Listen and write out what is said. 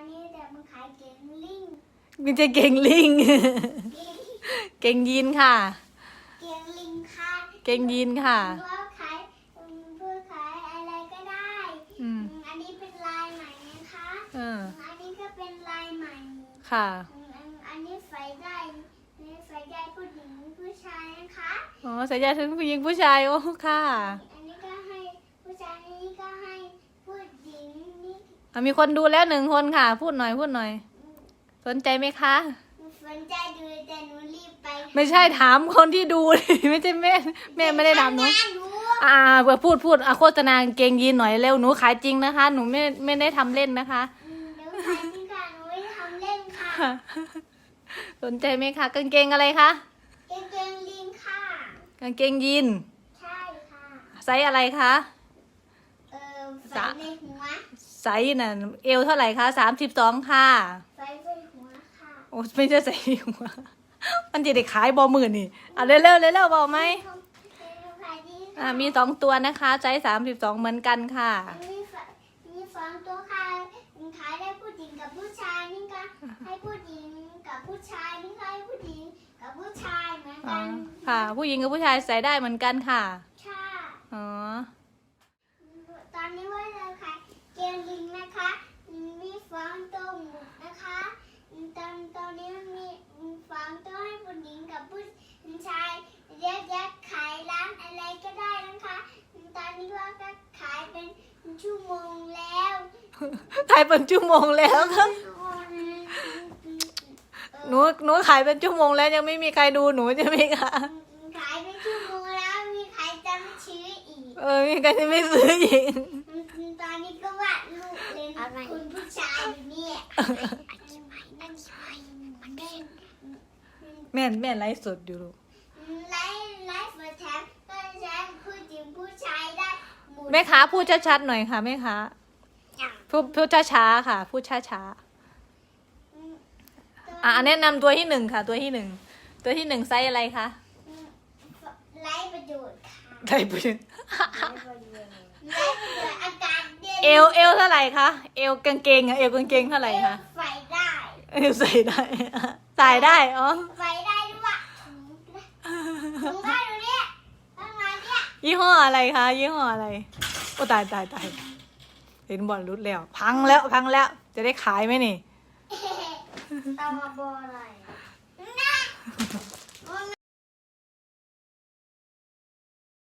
อนนี้แต่มันขายเก่งลิงมีแต่เก่งลิง เก่งยีนค่ะ เก่งลิงค่ะเก่งยีนค่ะว่าขายอืมเพื่อขายอะไรก็ได้อืมอืม อันนี้เป็นลายใหม่นะคะเอออันนี้ก็เป็นลายใหม่ค่ะอืมอันอันนี้ใส่ได้อันนี้ใส่ได้ผู้หญิงผู้ชายนะคะ อ๋อสายยาถึงผู้หญิงผู้ชาย โอ้ค่ะ อันนี้ก็ให้ผู้ชายอันนี้ก็ให้ผู้หญิงนี่อะ มีคนดูแล้วหนึ่งคนค่ะ พูดหน่อยพูดหน่อย สนใจไหมคะ สนใจดูแต่หนูรีบไปไม่ใช่ถามคนที่ดู ไม่ใช่แม่แม่ไม่ได้ถามหนูทำงานหนูอ่าเพื่อพูดพูดอะโฆษณากางเกงยีนหน่อยเร็วหนูขายจริงนะคะ หนูไม่ไม่ได้ทำเล่นนะคะอืมเดี๋ยวขายจริงค่ะหนูไม่ได้ทำเล่นค่ะ สนใจไหมคะกางเกงอะไรคะเกงเกงลิงค่ะกางเกงยีนใช่ค่ะไซส์อะไรคะเออสะ ใส่ในหัวไซส์น่ะเอวเท่าไหร่คะสามสิบสองค่ะ ใส่ในหัวค่ะโอ้ไม่ใช่ใส่หัวมันจะได้ขายบอหมื่นนี่อะเร็วเร็วเร็วเร็วบอกไหมเร็วค่ะดีค่ะอ่ามีสองตัวนะคะไซส์สามสิบสองเหมือนกันค่ะมีฝมีสองตัวค่ะขายได้ผู้หญิงกับผู้ชายนี่ก็ให้ผู้หญิงกับผู้ชายนี่ก็ให้ผู้หญิงกับผู้ชายเหมือนอ๋อกันค่ะ ผู้หญิงกับผู้ชายใส่ได้เหมือนกันค่ะ ค่ะ อ๋อ ตอนนี้ว่าเราขายเกมลิงนะคะ มีฟองตัวหมูนะคะตอนตอนนี้มันมีฟองตัวให้ผู้หญิงกับผู้ชายเรียกแยกขายร้านอะไรก็ได้นะคะ ตอนนี้ว่าก็ขายเป็นชั่วโมงแล้ว ถ่ายเป็นชั่วโมงแล้วครับหนูหนูขายเป็นชั่วโมงแล้วยังไม่มีใครดูหนูใช่ไหมคะขายเป็นชั่วโมงแล้วมีใครจะไม่ซื้ออีก เออมีใครจะไม่ซื้ออีก ตอนนี้ก็วาดรูปเลยนะคุณผู้ชายอยู่เนี่ยนั่นใช่มันเป็นแม่นแม่นไลฟ์สดอยู่ลูกไลฟ์ไลฟ์มาแทบก็ใช้ผู้หญิงผู้ชายได้หมดแม่ค้าพูดชัดๆหน่อยค่ะแม่ค้า พูดพูดช้าๆค่ะ พูดช้าๆอะแนะนำตัวที่หนึ่งค่ะ ตัวที่หนึ่งตัวที่หนึ่งไซส์อะไรคะไลฟ์ประโยชน์ค่ะได้ปืนไลฟ์ประโยชน์อากาศเย็นเอวเอวเท่าไหร่คะเอวกางเกงอะเอวกางเกงเท่าไหร่คะไฟได้เอวใส่ได้ใส่ได้อ๋อไฟได้ด้วยถุงได้ดูเนี่ยทำไมเนี่ยยี่ห้ออะไรคะยี่ห้ออะไรโอ้ตายตายตาย เห็นบอลรุดแล้ว พังแล้วพังแล้ว จะได้ขายไหมนี่ ตามาบออะไร